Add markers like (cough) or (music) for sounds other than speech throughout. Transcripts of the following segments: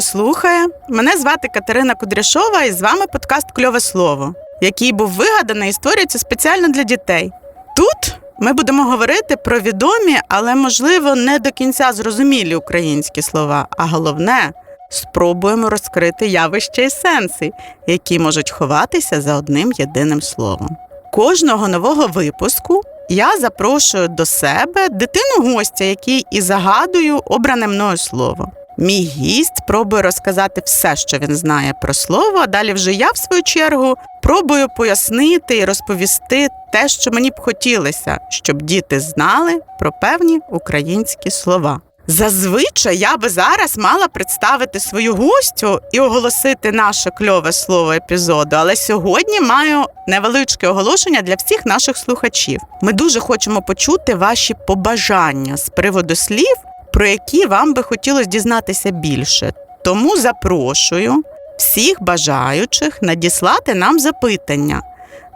хто слухає. Мене звати Катерина Кудряшова, і з вами подкаст Кльове слово, який був вигаданий і створюється спеціально для дітей. Тут ми будемо говорити про відомі, але, можливо, не до кінця зрозумілі українські слова. А головне, спробуємо розкрити явища і сенси, які можуть ховатися за одним єдиним словом. Кожного нового випуску я запрошую до себе дитину гостя, який і загадую обране мною слово. Мій гість пробує розказати все, що він знає про слово. а Далі вже я, в свою чергу, пробую пояснити і розповісти те, що мені б хотілося, щоб діти знали про певні українські слова. Зазвичай я би зараз мала представити свою гостю і оголосити наше кльове слово епізоду. Але сьогодні маю невеличке оголошення для всіх наших слухачів. Ми дуже хочемо почути ваші побажання з приводу слів, про які вам би хотілося дізнатися більше. Тому запрошую всіх бажаючих надіслати нам запитання,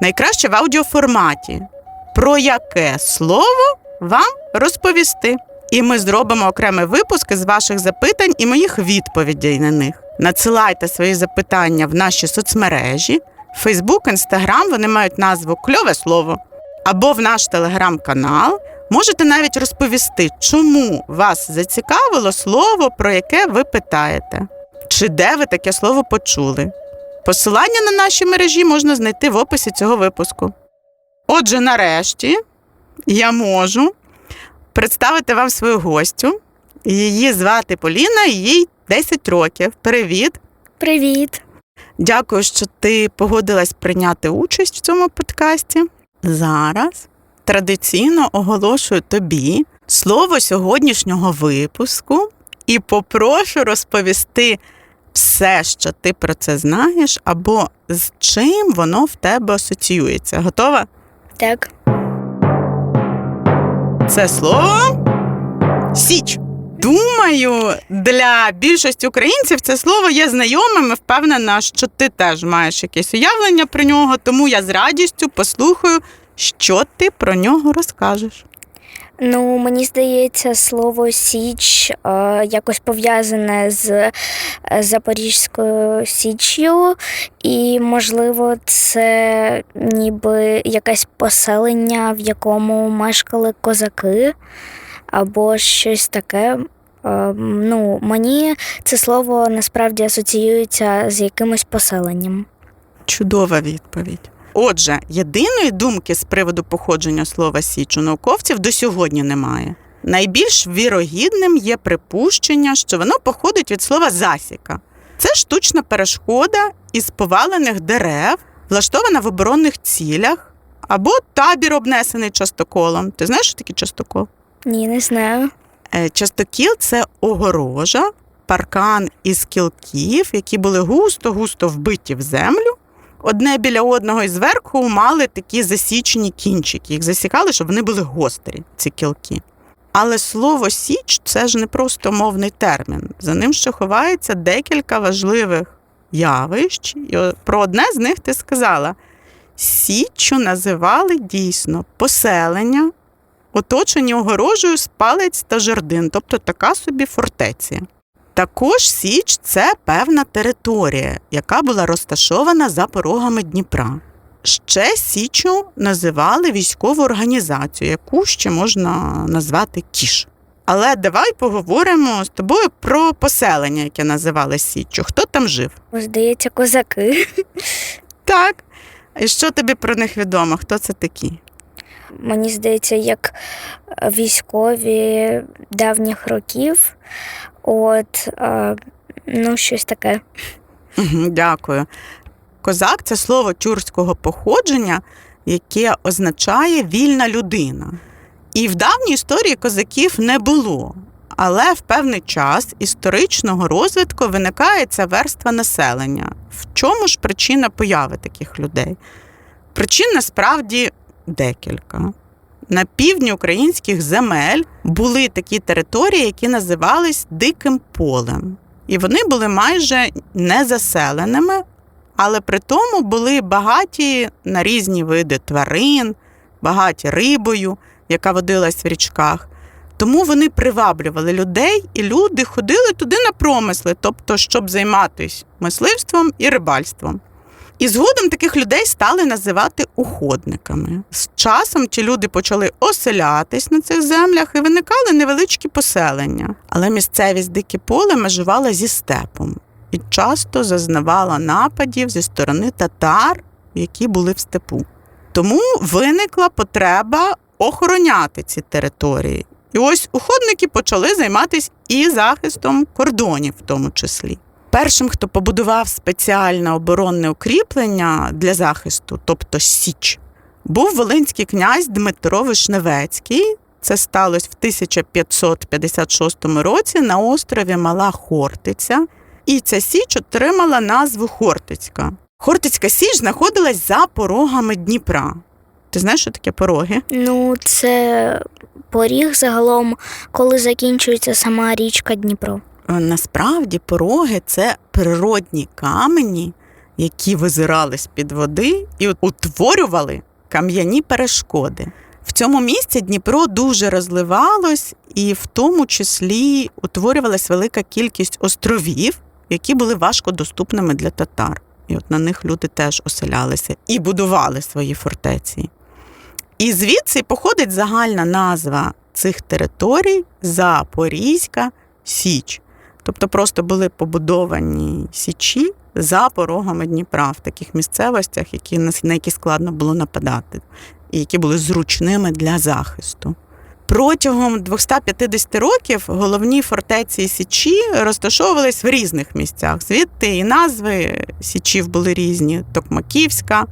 найкраще в аудіоформаті, про яке слово вам розповісти. І ми зробимо окремий випуск із ваших запитань і моїх відповідей на них. Надсилайте свої запитання в наші соцмережі, Фейсбук, Інстаграм, вони мають назву Кльове слово або в наш телеграм-канал. Можете навіть розповісти, чому вас зацікавило слово, про яке ви питаєте, чи де ви таке слово почули. Посилання на наші мережі можна знайти в описі цього випуску. Отже, нарешті я можу представити вам свою гостю. Її звати Поліна, їй 10 років. Привіт! Привіт. Дякую, що ти погодилась прийняти участь в цьому подкасті. Зараз традиційно оголошую тобі слово сьогоднішнього випуску і попрошу розповісти все, що ти про це знаєш, або з чим воно в тебе асоціюється. Готова? Так. Це слово Січ. Думаю, для більшості українців це слово є знайомим і впевнена, що ти теж маєш якесь уявлення про нього, тому я з радістю послухаю, що ти про нього розкажеш. Ну, мені здається, слово Січ е, якось пов'язане з е, Запорізькою Січчю, і, можливо, це ніби якесь поселення, в якому мешкали козаки, або щось таке. Е, Ну, мені це слово насправді асоціюється з якимось поселенням. Чудова відповідь. Отже, єдиної думки з приводу походження слова Січ у науковців до сьогодні немає. Найбільш вірогідним є припущення, що воно походить від слова засіка. Це штучна перешкода із повалених дерев, влаштована в оборонних цілях, або табір обнесений частоколом. Ти знаєш, що таке частокол? Ні, не знаю. Е, Частокіл це огорожа, паркан із кілків, які були густо-густо вбиті в землю. Одне біля одного і зверху мали такі засічені кінчики. Їх засікали, щоб вони були гострі, ці кілки. Але слово січ це ж не просто мовний термін. За ним ще ховається декілька важливих явищ. І про одне з них ти сказала: Січчю називали дійсно поселення, оточені огорожею з палець та жердин, тобто така собі фортеця. Також Січ це певна територія, яка була розташована за порогами Дніпра. Ще Січу називали військову організацію, яку ще можна назвати Кіш. Але давай поговоримо з тобою про поселення, яке називали Січчю. Хто там жив? Здається, козаки. Так. І що тобі про них відомо? Хто це такі? Мені здається, як військові давніх років. От, е, ну, щось таке. Дякую. Козак це слово тюркського походження, яке означає вільна людина. І в давній історії козаків не було. Але в певний час історичного розвитку виникає ця верства населення. В чому ж причина появи таких людей? Причин насправді декілька. На півдні українських земель були такі території, які називались Диким полем. І вони були майже незаселеними, але при тому були багаті на різні види тварин, багаті рибою, яка водилась в річках. Тому вони приваблювали людей, і люди ходили туди на промисли, тобто, щоб займатися мисливством і рибальством. І згодом таких людей стали називати уходниками. З часом ті люди почали оселятись на цих землях і виникали невеличкі поселення. Але місцевість дике поле межувала зі степом і часто зазнавала нападів зі сторони татар, які були в степу. Тому виникла потреба охороняти ці території. І ось уходники почали займатися і захистом кордонів, в тому числі. Першим, хто побудував спеціальне оборонне укріплення для захисту, тобто Січ, був волинський князь Дмитро Вишневецький. Це сталося в 1556 році на острові Мала Хортиця. І ця Січ отримала назву Хортицька. Хортицька Січ знаходилась за порогами Дніпра. Ти знаєш, що таке пороги? Ну, це поріг загалом, коли закінчується сама річка Дніпро. Е, Насправді пороги це природні камені, які визирали з-під води і утворювали кам'яні перешкоди. В цьому місці Дніпро дуже розливалось, і в тому числі утворювалась велика кількість островів, які були важко доступними для татар. І от на них люди теж оселялися і будували свої фортеці. І звідси походить загальна назва цих територій Запорізька Січ. Тобто просто були побудовані січі за порогами Дніпра в таких місцевостях, які, на які складно було нападати, і які були зручними для захисту. Протягом 250 років головні фортеці і січі розташовувались в різних місцях. Звідти і назви січів були різні: Токмаківська,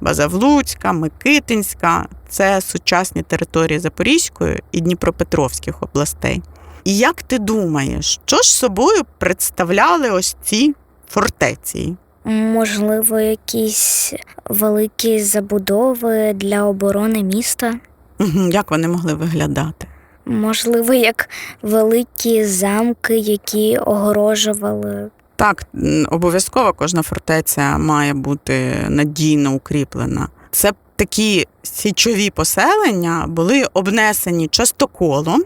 Базавлуцька, Микитинська це сучасні території Запорізької і Дніпропетровських областей. І як ти думаєш, що ж собою представляли ось ці фортеці? Можливо, якісь великі забудови для оборони міста. Як вони могли виглядати? Можливо, як великі замки, які огорожували. Так, обов'язково кожна фортеця має бути надійно укріплена. Це такі січові поселення були обнесені частоколом,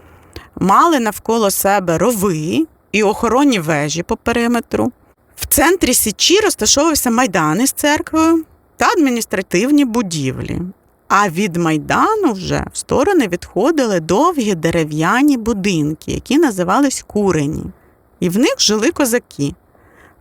мали навколо себе рови і охоронні вежі по периметру. В центрі Січі розташовувався майдан із церквою та адміністративні будівлі. А від майдану вже в сторони відходили довгі дерев'яні будинки, які називались курені. І в них жили козаки.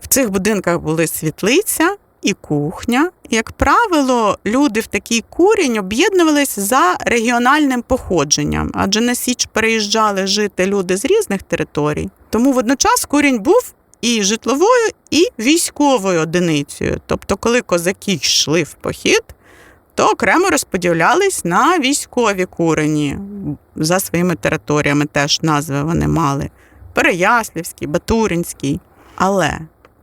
В цих будинках були світлиця і кухня. Як правило, люди в такий курінь об'єднувалися за регіональним походженням, адже на Січ переїжджали жити люди з різних територій. Тому водночас курінь був і житловою, і військовою одиницею. Тобто, коли козаки йшли в похід, то окремо розподілялись на військові курені за своїми територіями. Теж назви вони мали: Переяслівський, Батуринський. Але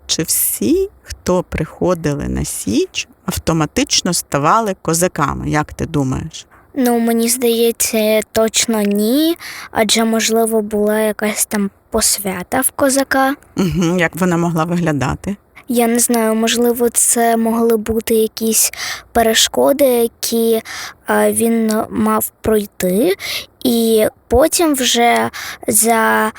чи всі, хто приходили на Січ, автоматично ставали козаками? Як ти думаєш? Ну, мені здається, точно ні, адже, можливо, була якась там посвята в козака. Угу, як вона могла виглядати? Я не знаю, можливо, це могли бути якісь перешкоди, які е, він мав пройти, і потім вже за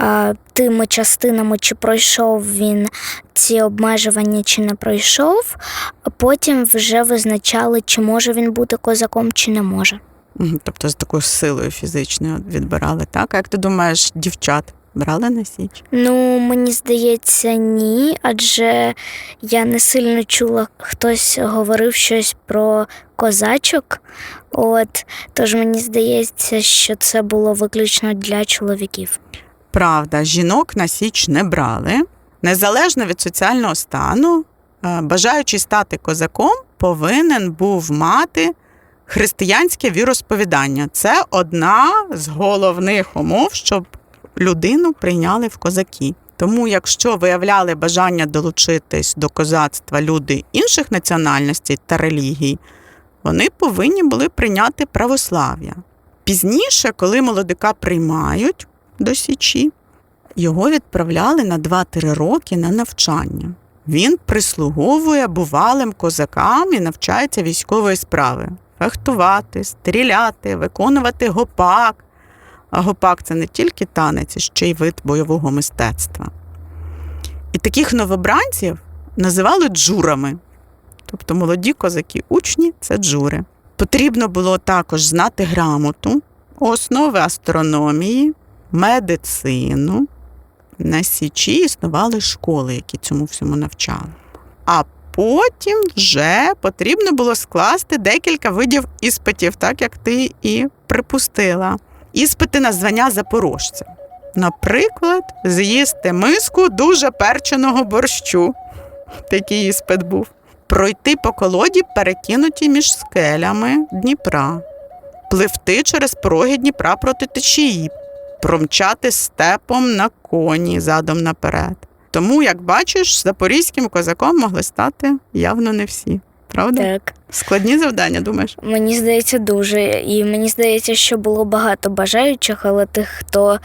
е, тими частинами, чи пройшов він ці обмежування, чи не пройшов, потім вже визначали, чи може він бути козаком, чи не може. Тобто з такою силою фізичною відбирали, так? А як ти думаєш, дівчат брали на Січ? Ну, мені здається, ні, адже я не сильно чула, хтось говорив щось про козачок. От тож мені здається, що це було виключно для чоловіків. Правда, жінок на Січ не брали. Незалежно від соціального стану, е, бажаючи стати козаком, повинен був мати християнське віросповідання. Це одна з головних умов, щоб людину прийняли в козаки. Тому, якщо виявляли бажання долучитись до козацтва люди інших національностей та релігій, вони повинні були прийняти православ'я. Пізніше, коли молодика приймають до Січі, його відправляли на 2-3 роки на навчання. Він прислуговує бувалим козакам і навчається військової справи: фехтувати, стріляти, виконувати гопак, А гопак це не тільки танець, ще й вид бойового мистецтва. І таких новобранців називали джурами. Тобто молоді козаки, учні це джури. Потрібно було також знати грамоту, основи астрономії, медицину. На Січі існували школи, які цьому всьому навчали. А потім вже потрібно було скласти декілька видів іспитів, так як ти і припустила. Іспити на звання запорожця. Наприклад, з'їсти миску дуже перченого борщу. Такий іспит був. Пройти по колоді, перекинуті між скелями Дніпра, пливти через пороги Дніпра проти течії, промчати степом на коні задом наперед. Тому, як бачиш, запорізьким козаком могли стати явно не всі. Правда? Так. Складні завдання, думаєш? Мені здається, дуже. І мені здається, що було багато бажаючих, але тих, хто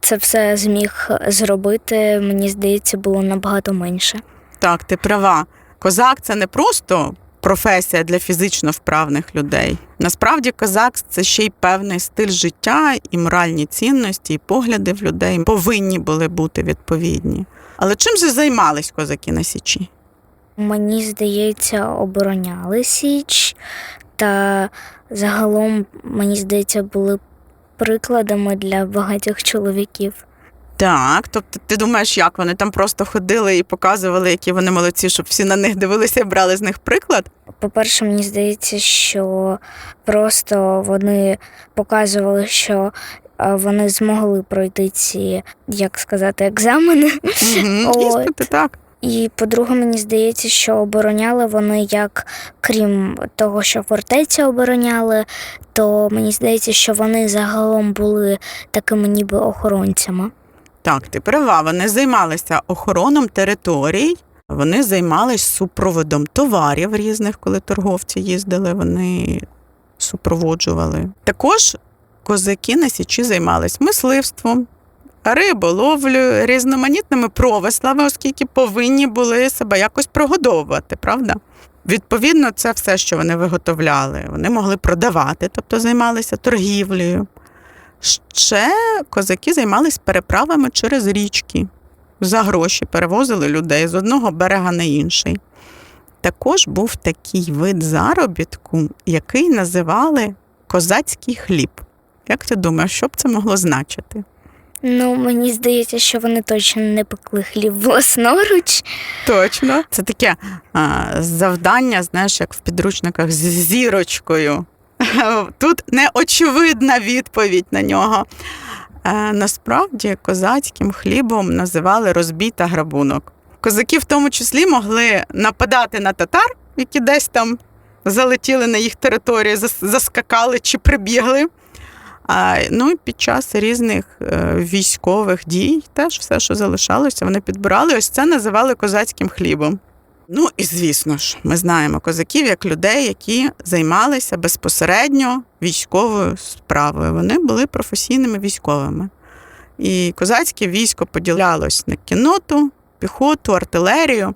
це все зміг зробити, мені здається, було набагато менше. Так, ти права. Козак це не просто професія для фізично вправних людей. Насправді, козак це ще й певний стиль життя і моральні цінності, і погляди в людей повинні були бути відповідні. Але чим же займались козаки на Січі? Мені здається, обороняли Січ, та загалом, мені здається, були прикладами для багатьох чоловіків. Так, тобто ти думаєш, як вони там просто ходили і показували, які вони молодці, щоб всі на них дивилися і брали з них приклад? По-перше, мені здається, що просто вони показували, що е, вони змогли пройти ці, як сказати, екзамени. Іспити, так. І по-друге, мені здається, що обороняли вони як крім того, що фортеці обороняли, то мені здається, що вони загалом були такими ніби охоронцями. Так, ти права. Вони займалися охороном територій, вони займалися супроводом товарів різних, коли торговці їздили, вони супроводжували. Також козаки на січі займались мисливством, риболовлею, різноманітними промислами, оскільки повинні були себе якось прогодовувати, правда? Відповідно, це все, що вони виготовляли, вони могли продавати, тобто займалися торгівлею. Ще козаки займались переправами через річки. За гроші перевозили людей з одного берега на інший. Також був такий вид заробітку, який називали козацький хліб. Як ти думаєш, що б це могло значити? Ну, мені здається, що вони точно не пекли хліб власноруч. Точно. Це таке а, завдання, знаєш, як в підручниках з зірочкою. (laughs) Тут неочевидна відповідь на нього. Е, насправді козацьким хлібом називали розбій та грабунок. Козаки в тому числі могли нападати на татар, які десь там залетіли на їх територію, заскакали чи прибігли. А, ну і під час різних е, військових дій теж все, що залишалося, вони підбирали. Ось це називали козацьким хлібом. Ну і звісно ж, ми знаємо козаків як людей, які займалися безпосередньо військовою справою. Вони були професійними військовими. І козацьке військо поділялось на кіноту, піхоту, артилерію.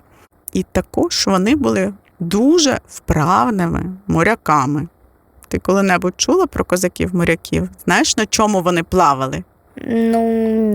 І також вони були дуже вправними моряками. Ти коли-небудь чула про козаків-моряків? Знаєш, на чому вони плавали? Ну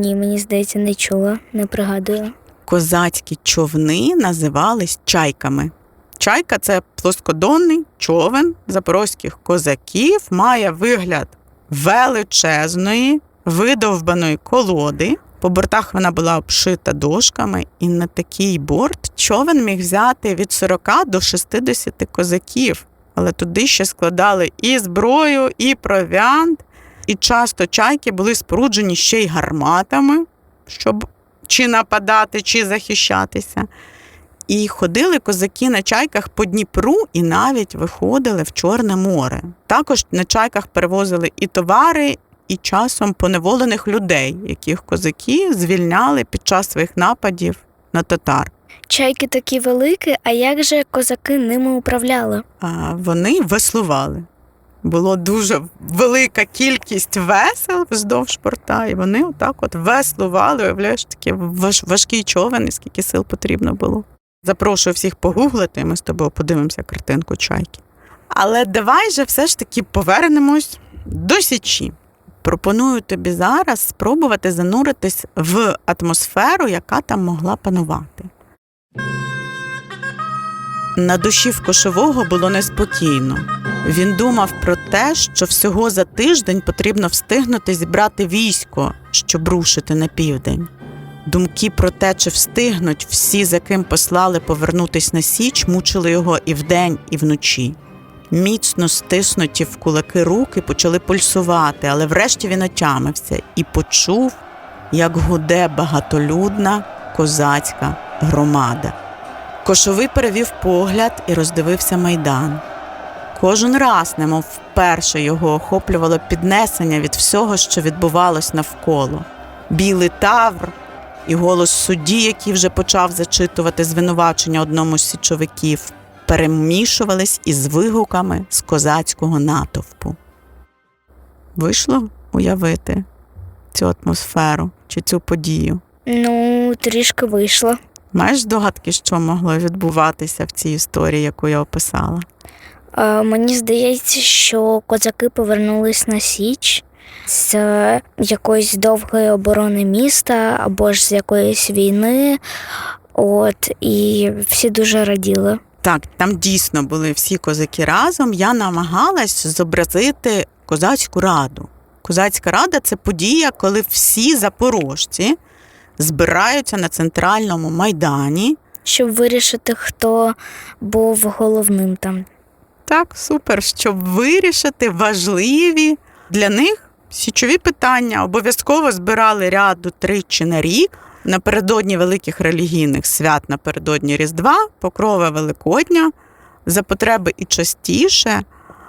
ні, мені здається, не чула, не пригадую. Козацькі човни називались чайками. Чайка це плоскодонний човен запорозьких козаків, має вигляд величезної, видовбаної колоди. По бортах вона була обшита дошками, і на такий борт човен міг взяти від 40 до 60 козаків. Але туди ще складали і зброю, і провіант. І часто чайки були споруджені ще й гарматами, щоб чи нападати, чи захищатися. І ходили козаки на чайках по Дніпру і навіть виходили в Чорне море. Також на чайках перевозили і товари, і часом поневолених людей, яких козаки звільняли під час своїх нападів на татар. Чайки такі великі, а як же козаки ними управляли? А вони веслували. Було дуже велика кількість весел вздовж порта, і вони отак от веслували, уявляєш, такий важ, важкий човен, і скільки сил потрібно було. Запрошую всіх погуглити, і ми з тобою подивимося картинку чайки. Але давай же все ж таки повернемось до Січі. Пропоную тобі зараз спробувати зануритись в атмосферу, яка там могла панувати. На душі в кошового було неспокійно. Він думав про те, що всього за тиждень потрібно встигнути зібрати військо, щоб рушити на південь. Думки про те, чи встигнуть всі, за ким послали повернутись на січ, мучили його і вдень, і вночі. Міцно стиснуті в кулаки руки почали пульсувати, але врешті він отямився і почув, як гуде багатолюдна козацька громада. Кошовий перевів погляд і роздивився майдан. Кожен раз, немов вперше його охоплювало піднесення від всього, що відбувалось навколо. Білий тавр і голос судді, який вже почав зачитувати звинувачення одному з січовиків, перемішувались із вигуками з козацького натовпу. Вийшло уявити цю атмосферу чи цю подію. Ну, трішки вийшло. Маєш здогадки, що могло відбуватися в цій історії, яку я описала? Е, Мені здається, що козаки повернулись на Січ з якоїсь довгої оборони міста або ж з якоїсь війни. От, і всі дуже раділи. Так, там дійсно були всі козаки разом. Я намагалась зобразити козацьку раду. Козацька рада це подія, коли всі запорожці збираються на центральному майдані. Щоб вирішити, хто був головним там. Так, супер, щоб вирішити важливі для них січові питання. Обов'язково збирали ряду тричі на рік. Напередодні великих релігійних свят, напередодні Різдва, Покрова Великодня, за потреби і частіше.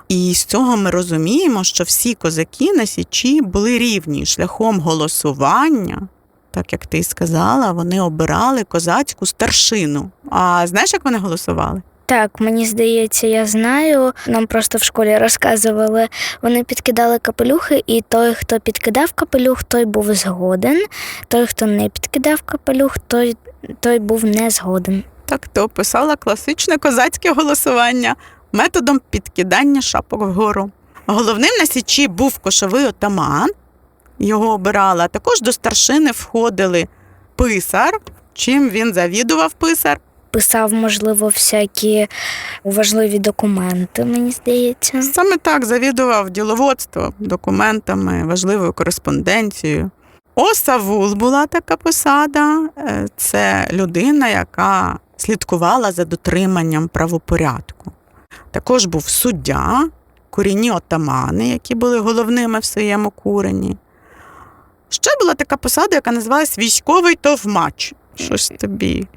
І з цього ми розуміємо, що всі козаки на Січі були рівні шляхом голосування. Так як ти сказала, вони обирали козацьку старшину. А знаєш, як вони голосували? Так, мені здається, я знаю. Нам просто в школі розказували. Вони підкидали капелюхи, і той, хто підкидав капелюх, той був згоден. Той, хто не підкидав капелюх, той, той був не згоден. Так ти описала класичне козацьке голосування методом підкидання шапок вгору. Головним на січі був кошовий отаман, його обирали, а також до старшини входили писар. Чим він завідував писар? Писав, можливо, всякі важливі документи, мені здається. Саме так завідував діловодство документами, важливою кореспонденцією. Осавул була така посада. Е, Це людина, яка слідкувала за дотриманням правопорядку. Також був суддя, курінні отамани, які були головними в своєму курені. Ще була така посада, яка називалась військовий товмач. Щось тобі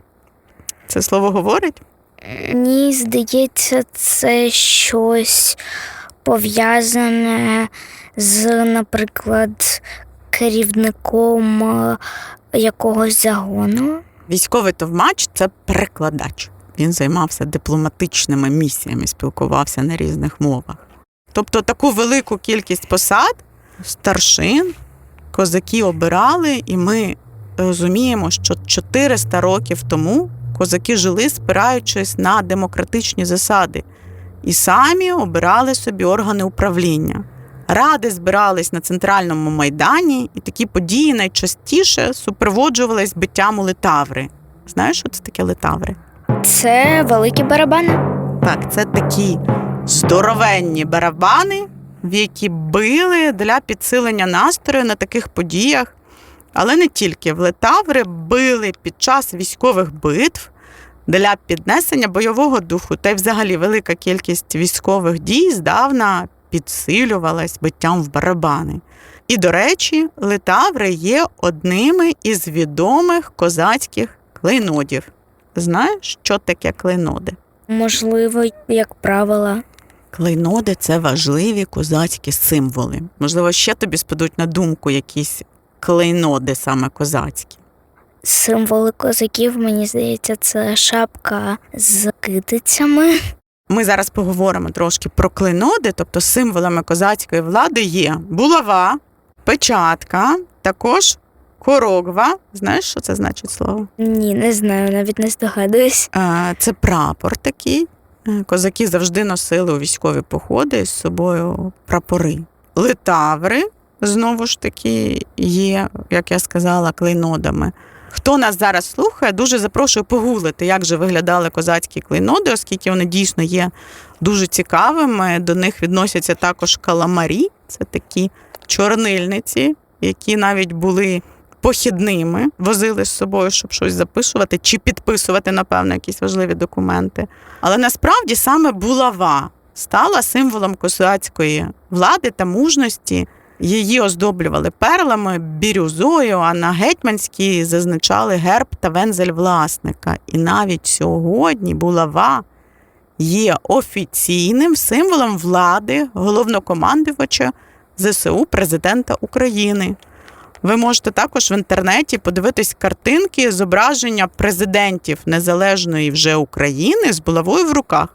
це слово говорить? Мені здається, це щось пов'язане з, наприклад, керівником е, якогось загону. Військовий товмач це перекладач. Він займався дипломатичними місіями, спілкувався на різних мовах. Тобто таку велику кількість посад, старшин, козаки обирали, і ми розуміємо, що 400 років тому козаки жили, спираючись на демократичні засади, і самі обирали собі органи управління. Ради збирались на центральному майдані, і такі події найчастіше супроводжувались биттям у литаври. Знаєш, що це таке литаври? Це великі барабани. Так, це такі здоровенні барабани, які били для підсилення настрою на таких подіях. Але не тільки в летаври били під час військових битв для піднесення бойового духу, та й взагалі велика кількість військових дій здавна підсилювалась биттям в барабани. І, до речі, литаври є одними із відомих козацьких клейнодів. Знаєш, що таке клейноди? Можливо, як правило. Клейноди це важливі козацькі символи. Можливо, ще тобі спадуть на думку якісь клейноди саме козацькі. Символи козаків, мені здається, це шапка з китицями. Ми зараз поговоримо трошки про клейноди, тобто символами козацької влади є булава, печатка, також корогва. Знаєш, що це значить слово? Ні, не знаю, навіть не здогадуюсь. Е, Це прапор такий. Козаки завжди носили у військові походи з собою прапори. Литаври знову ж таки є, як я сказала, клейнодами. Хто нас зараз слухає, дуже запрошую погуглити, як же виглядали козацькі клейноди, оскільки вони дійсно є дуже цікавими. До них відносяться також каламарі, це такі чорнильниці, які навіть були похідними, возили з собою, щоб щось записувати чи підписувати, напевно, якісь важливі документи. Але насправді саме булава стала символом козацької влади та мужності. Її оздоблювали перлами, бірюзою, а на гетьманській зазначали герб та вензель власника. І навіть сьогодні булава є офіційним символом влади головнокомандувача ЗСУ президента України. Ви можете також в інтернеті подивитись картинки зображення президентів незалежної вже України з булавою в руках.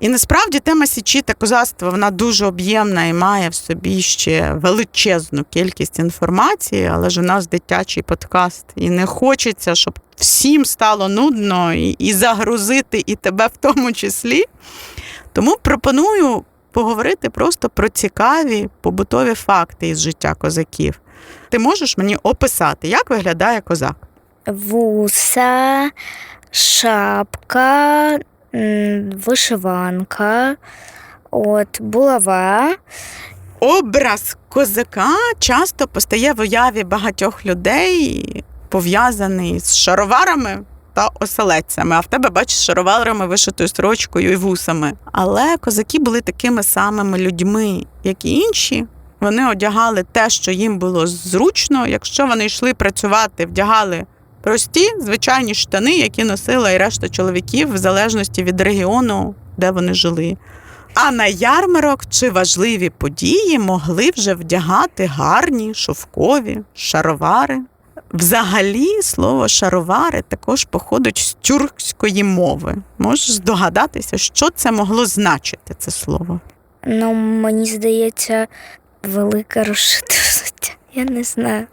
І насправді тема січі та козацтва вона дуже об'ємна і має в собі ще величезну кількість інформації, але ж у нас дитячий подкаст, і не хочеться, щоб всім стало нудно і, і загрузити і тебе в тому числі. Тому пропоную поговорити просто про цікаві побутові факти із життя козаків. Ти можеш мені описати, як виглядає козак? Вуса, шапка, вишиванка, от, булава. Образ козака часто постає в уяві багатьох людей, пов'язаний з шароварами та оселедцями. А в тебе бачиш шароварами, вишитою строчкою і вусами. Але козаки були такими самими людьми, як і інші. Вони одягали те, що їм було зручно. Якщо вони йшли працювати, вдягали прості звичайні штани, які носила і решта чоловіків, в залежності від регіону, де вони жили. А на ярмарок чи важливі події могли вже вдягати гарні шовкові шаровари. Взагалі, слово шаровари також походить з тюркської мови. Можеш здогадатися, що це могло значити, це слово? Ну, мені здається, велике розшите взуття. Я не знаю.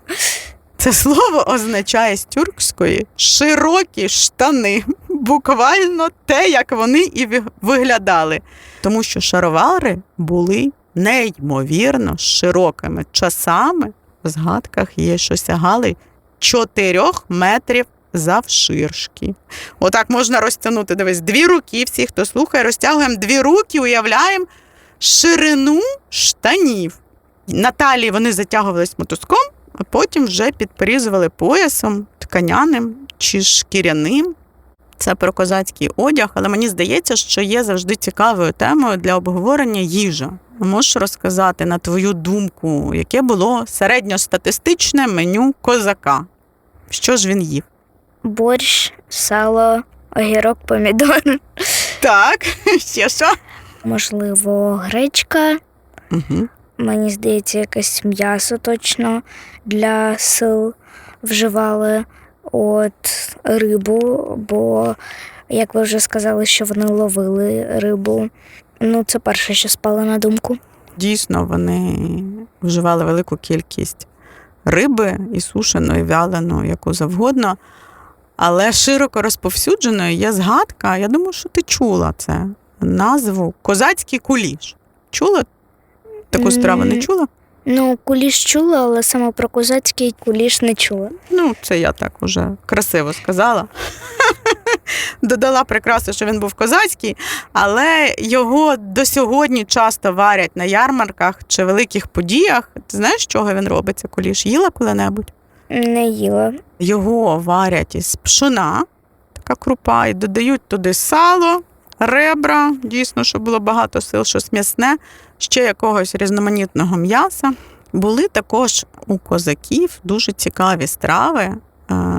Це слово означає з тюркської широкі штани, буквально те, як вони і виглядали. Тому що шаровари були неймовірно широкими. Часами в згадках є, що сягали 4 метрів завширшки. Отак можна розтягнути. Дивись, дві руки, всі, хто слухає, розтягуємо дві руки, уявляємо ширину штанів. На талії вони затягувались мотузком, а потім вже підперізували поясом тканяним чи шкіряним. Це про козацький одяг, але мені здається, що є завжди цікавою темою для обговорення їжа. Можеш розказати, на твою думку, яке було середньостатистичне меню козака? Що ж він їв? Борщ, сало, огірок, помідор. Так, (laughs) ще що? Можливо, гречка. Угу. Мені здається, якесь м'ясо точно для сил вживали. От рибу, бо, як ви вже сказали, що вони ловили рибу. Ну, це перше, що спало на думку. Дійсно, вони вживали велику кількість риби і сушеної, і вяленої, яку завгодно. Але широко розповсюдженою є згадка, я думаю, що ти чула це назву козацький куліш. Чула таку страву? Не чула? Ну, куліш чула, але саме про козацький куліш не чула. Ну, це я так уже красиво сказала. (laughs) Додала прикрасу, що він був козацький, але його до сьогодні часто варять на ярмарках чи великих подіях. Ти знаєш, з чого він робиться, куліш? Їла коли-небудь? Не їла. Його варять із пшона, така крупа, і додають туди сало, ребра, дійсно, щоб було багато сил, щось м'ясне, ще якогось різноманітного м'яса. Були також у козаків дуже цікаві страви, е,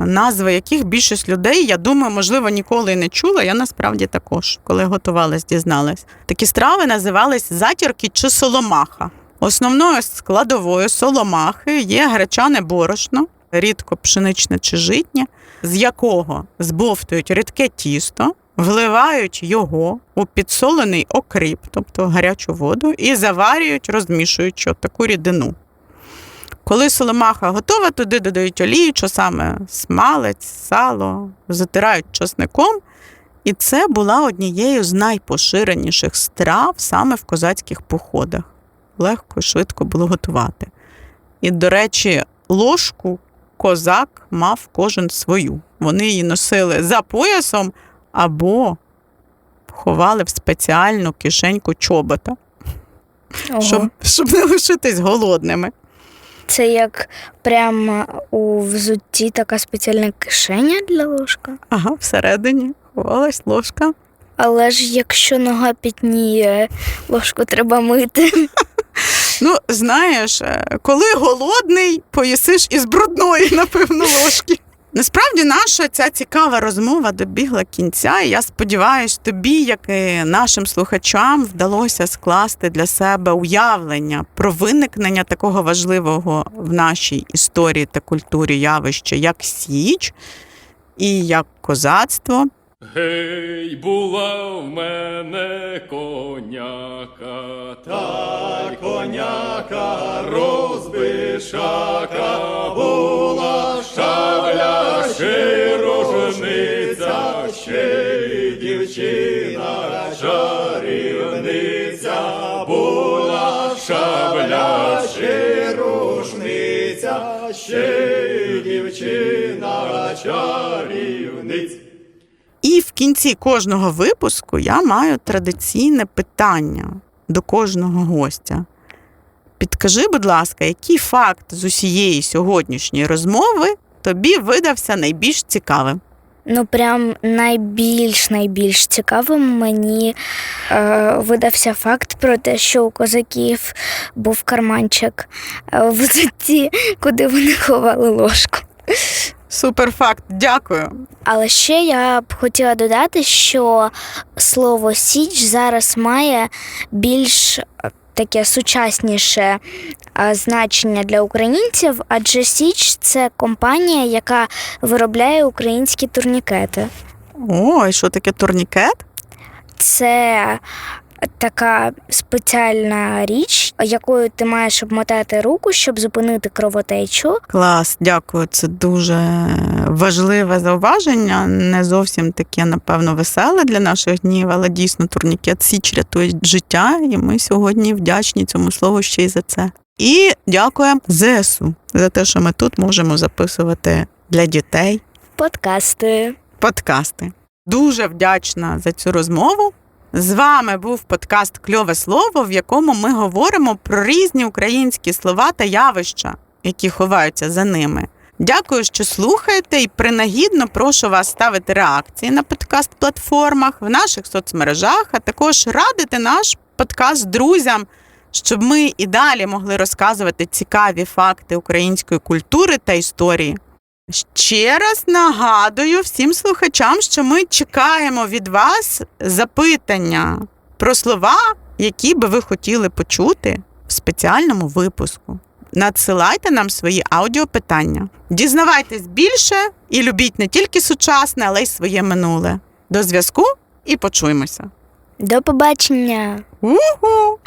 назви яких більшість людей, я думаю, можливо, ніколи не чула. Я насправді також, коли готувалась, дізналась. Такі страви називались затірки чи соломаха. Основною складовою соломахи є гречане борошно, рідко пшеничне чи житнє, з якого збовтують рідке тісто, вливають його у підсолений окріп, тобто гарячу воду, і заварюють, розмішуючи таку рідину. Коли соломаха готова, туди додають олію, що саме смалець, сало, затирають часником. І це була однією з найпоширеніших страв саме в козацьких походах. Легко і швидко було готувати. І, до речі, ложку козак мав кожен свою. Вони її носили за поясом або ховали в спеціальну кишеньку чобота, Ого. щоб, щоб не лишитись голодними. Це як прямо у взутті така спеціальна кишеня для ложка. Ага, всередині ховалась ложка. Але ж якщо нога пітніє, ложку треба мити. (laughs) Ну, знаєш, е, коли голодний, поїсиш із брудної, напевно, ложки. Насправді наша ця цікава розмова добігла кінця, і я сподіваюся, тобі, як і нашим слухачам, вдалося скласти для себе уявлення про виникнення такого важливого в нашій історії та культурі явища, як січ і як козацтво. Гей, була в мене коняка, та коняка розбишака, ще рожениця, ще й дівчина, чарівниця, була шабля, ще рушниця, ще й дівчина, чарівниця. І в кінці кожного випуску я маю традиційне питання до кожного гостя. Підкажи, будь ласка, який факт з усієї сьогоднішньої розмови тобі видався найбільш цікавим? Ну, прям найбільш найбільш цікавим мені е, видався факт про те, що у козаків був карманчик е, в взутті, куди вони ховали ложку. Суперфакт, дякую. Але ще я б хотіла додати, що слово Січ зараз має більш таке сучасніше е, значення для українців, адже Січ це компанія, яка виробляє українські турнікети. О, і що таке турнікет? Це така спеціальна річ, якою ти маєш обмотати руку, щоб зупинити кровотечу. Клас, дякую. Це дуже важливе зауваження. Не зовсім таке, напевно, веселе для наших днів, але дійсно турнікет Січ рятує життя, і ми сьогодні вдячні цьому слову ще й за це. І дякуємо ЗСУ за те, що ми тут можемо записувати для дітей Подкасти. подкасти. Дуже вдячна за цю розмову. З вами був подкаст Кльове слово, в якому ми говоримо про різні українські слова та явища, які ховаються за ними. Дякую, що слухаєте, і принагідно прошу вас ставити реакції на подкаст-платформах в наших соцмережах, а також радити наш подкаст друзям, щоб ми і далі могли розказувати цікаві факти української культури та історії. Ще раз нагадую всім слухачам, що ми чекаємо від вас запитання про слова, які би ви хотіли почути в спеціальному випуску. Надсилайте нам свої аудіопитання. Дізнавайтесь більше і любіть не тільки сучасне, але й своє минуле. До зв'язку і почуємося. До побачення! Уху!